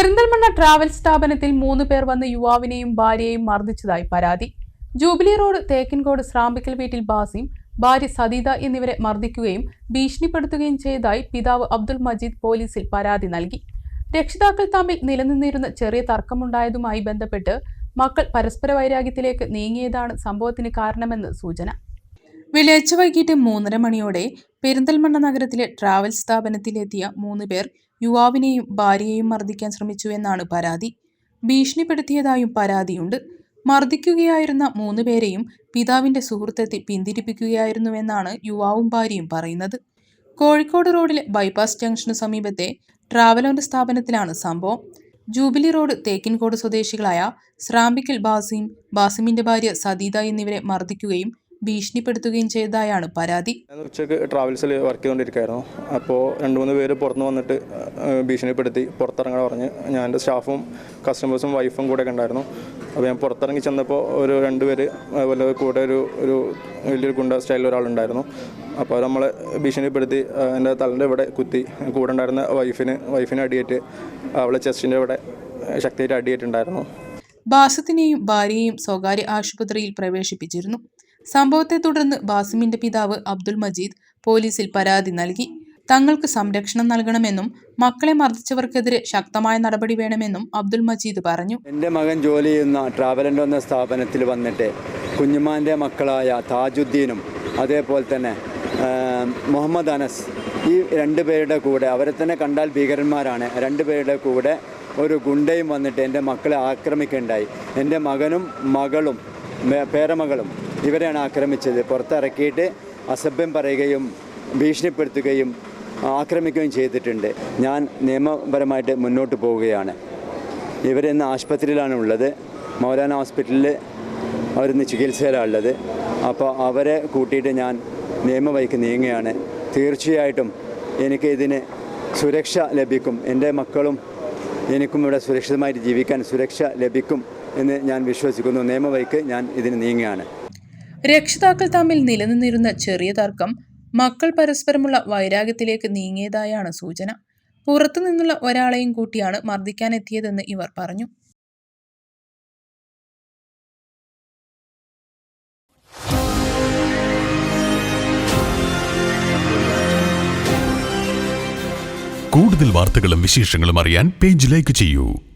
Perinthalmanna travel സ്ഥാപനത്തിൽ മൂന്ന് പേർ വന്ന് യുവാവിനെയും ഭാര്യയെയും മർദ്ദിച്ചതായി പരാതി. ജൂബിലി റോഡ് തേക്കിൻകോട് ശ്രാമ്പിക്കൽ വീട്ടിൽ ബാസിം ഭാര്യ സദീദ എന്നിവരെ മർദ്ദിക്കുകയും ഭീഷണിപ്പെടുത്തുകയും ചെയ്തതായി പിതാവ് അബ്ദുൾ മജീദ് പോലീസിൽ പരാതി നൽകി. രക്ഷിതാക്കൾ തമ്മിൽ നിലനിന്നിരുന്ന ചെറിയ തർക്കമുണ്ടായതുമായി ബന്ധപ്പെട്ട് മക്കൾ പരസ്പര വൈരാഗ്യത്തിലേക്ക് നീങ്ങിയതാണ് സംഭവത്തിന് കാരണമെന്ന് സൂചന. വെള്ളിയാഴ്ച വൈകിട്ട് മൂന്നര മണിയോടെ പെരിന്തൽമണ്ണ നഗരത്തിലെ ട്രാവൽ സ്ഥാപനത്തിലെത്തിയ മൂന്ന് പേർ യുവാവിനെയും ഭാര്യയെയും മർദ്ദിക്കാൻ ശ്രമിച്ചുവെന്നാണ് പരാതി. ഭീഷണിപ്പെടുത്തിയതായും പരാതിയുണ്ട്. മർദ്ദിക്കുകയായിരുന്ന മൂന്ന് പേരെയും പിതാവിന്റെ സുഹൃത്തെത്തി പിന്തിരിപ്പിക്കുകയായിരുന്നുവെന്നാണ് യുവാവും ഭാര്യയും പറയുന്നത്. കോഴിക്കോട് റോഡിലെ ബൈപ്പാസ് ജംഗ്ഷനു സമീപത്തെ ട്രാവലോന്റെ സ്ഥാപനത്തിലാണ് സംഭവം. ജൂബിലി റോഡ് തേക്കിൻകോട് സ്വദേശികളായ സ്രാമ്പിക്കൽ ബാസിം ബാസിമിന്റെ ഭാര്യ സദീദ എന്നിവരെ മർദ്ദിക്കുകയും ഭീഷണിപ്പെടുത്തുകയും ചെയ്തതായാണ് പരാതി. ഉച്ചയ്ക്ക് ട്രാവൽസിൽ വർക്ക് ചെയ്തുകൊണ്ടിരിക്കുകയായിരുന്നു അപ്പോൾ രണ്ട് മൂന്ന് പേര് പുറത്തു വന്നിട്ട് ഭീഷണിപ്പെടുത്തി പുറത്തിറങ്ങാൻ പറഞ്ഞ് ഞാൻ എന്റെ സ്റ്റാഫും കസ്റ്റമേഴ്സും വൈഫും കൂടെ ഒക്കെ ഉണ്ടായിരുന്നു. അപ്പോൾ ഞാൻ പുറത്തിറങ്ങി ചെന്നപ്പോൾ ഒരു രണ്ട് പേര് അതുപോലെ കൂടെ ഒരു ഒരു വലിയൊരു ഗുണ്ട സ്റ്റൈലിൽ ഒരാളുണ്ടായിരുന്നു അപ്പോൾ നമ്മളെ ഭീഷണിപ്പെടുത്തി എന്റെ തലന്റെ ഇവിടെ കുത്തി. കൂടെ ഉണ്ടായിരുന്ന വൈഫിന് വൈഫിന് അടിയേറ്റ് അവളെ ചെസ്റ്റിന്റെ ഇവിടെ ശക്തിയായിട്ട് അടിയേറ്റുണ്ടായിരുന്നു ബാസത്തിനെയും ഭാര്യയെയും സ്വകാര്യ ആശുപത്രിയിൽ പ്രവേശിപ്പിച്ചിരുന്നു. സംഭവത്തെ തുടർന്ന് ബാസിമിന്റെ പിതാവ് അബ്ദുൾ മജീദ് പോലീസിൽ പരാതി നൽകി. തങ്ങൾക്ക് സംരക്ഷണം നൽകണമെന്നും മക്കളെ മർദ്ദിച്ചവർക്കെതിരെ ശക്തമായ നടപടി വേണമെന്നും അബ്ദുൽ മജീദ് പറഞ്ഞു. എന്റെ മകൻ ജോലി ചെയ്യുന്ന ട്രാവലന്റ് എന്ന സ്ഥാപനത്തിൽ വന്നിട്ട് കുഞ്ഞുമാന്റെ മക്കളായ താജുദ്ദീനും അതേപോലെ തന്നെ മുഹമ്മദ് അനസ് ഈ രണ്ട് പേരുടെ കൂടെ അവരെ തന്നെ കണ്ടാൽ ഭീകരന്മാരാണ്. രണ്ട് പേരുടെ കൂടെ ഒരു ഗുണ്ടയും വന്നിട്ട് എന്റെ മക്കളെ ആക്രമിക്കുകയുണ്ടായി എന്റെ മകനും മകളും പേരമകളും ഇവരെയാണ് ആക്രമിച്ചത്. പുറത്തിറക്കിയിട്ട് അസഭ്യം പറയുകയും ഭീഷണിപ്പെടുത്തുകയും ആക്രമിക്കുകയും ചെയ്തിട്ടുണ്ട്. ഞാൻ നിയമപരമായിട്ട് മുന്നോട്ട് പോവുകയാണ്. ഇവരിന്ന് ആശുപത്രിയിലാണ് ഉള്ളത്. മൗലാന ഹോസ്പിറ്റലിൽ അവരിന്ന് ചികിത്സയിലാണ് ഉള്ളത്. അപ്പോൾ അവരെ കൂട്ടിയിട്ട് ഞാൻ നിയമവഴിക്ക് നീങ്ങുകയാണ്. തീർച്ചയായിട്ടും എനിക്ക് ഇതിന് സുരക്ഷ ലഭിക്കും. എന്റെ മക്കളും എനിക്കും ഇവിടെ സുരക്ഷിതമായിട്ട് ജീവിക്കാൻ സുരക്ഷ ലഭിക്കും എന്ന് ഞാൻ വിശ്വസിക്കുന്നു. നിയമവഴിക്ക് ഞാൻ ഇതിന് നീങ്ങുകയാണ്. രക്ഷിതാക്കൾ തമ്മിൽ നിലനിന്നിരുന്ന ചെറിയ തർക്കം മക്കൾ പരസ്പരമുള്ള വൈരാഗ്യത്തിലേക്ക് നീങ്ങിയതായാണ് സൂചന. പുറത്തുനിന്നുള്ള ഒരാളെയും കൂട്ടിയാണ് മർദ്ദിക്കാനെത്തിയതെന്ന് ഇവർ പറഞ്ഞു. കൂടുതൽ വാർത്തകളും വിശേഷങ്ങളും അറിയാൻ പേജ് ലൈക്ക് ചെയ്യൂ.